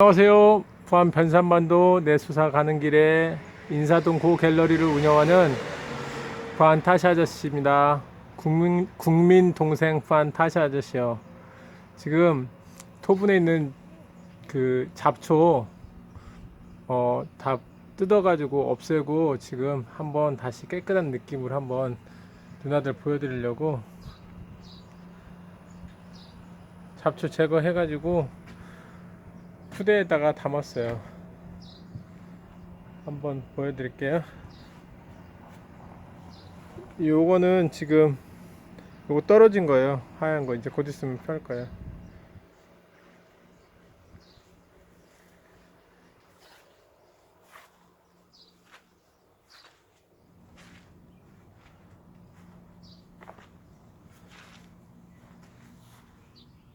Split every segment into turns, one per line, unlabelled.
안녕하세요. 부안 변산반도 내수사 가는 길에 인사동 고 갤러리를 운영하는 부안 타시 아저씨입니다. 국민, 국민 동생 부안 타시 아저씨요. 지금 토분에 있는 그 잡초 어, 다 뜯어가지고 없애고 지금 한번 다시 깨끗한 느낌으로 한번 누나들 보여드리려고 잡초 제거해가지고 푸대에다가 담았어요. 한번 보여드릴게요. 요거는 지금 요거 떨어진 거예요. 하얀 거 이제 곧 있으면 펼 거예요.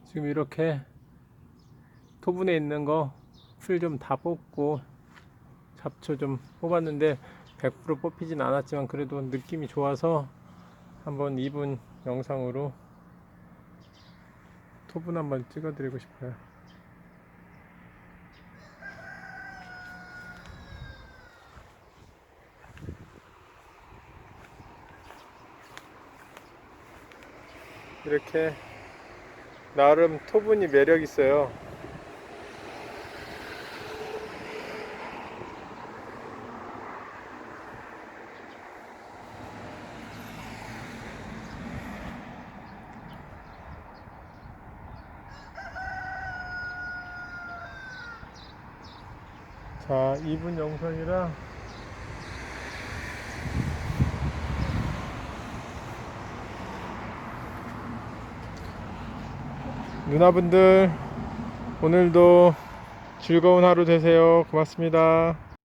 지금 이렇게 토분에 있는 거 풀 좀 다 뽑고 잡초 좀 뽑았는데 100% 뽑히진 않았지만 그래도 느낌이 좋아서 한번 이분 영상으로 토분 한번 찍어드리고 싶어요. 이렇게 나름 토분이 매력 있어요. 자, 2분 영상이라 누나분들 오늘도 즐거운 하루 되세요. 고맙습니다.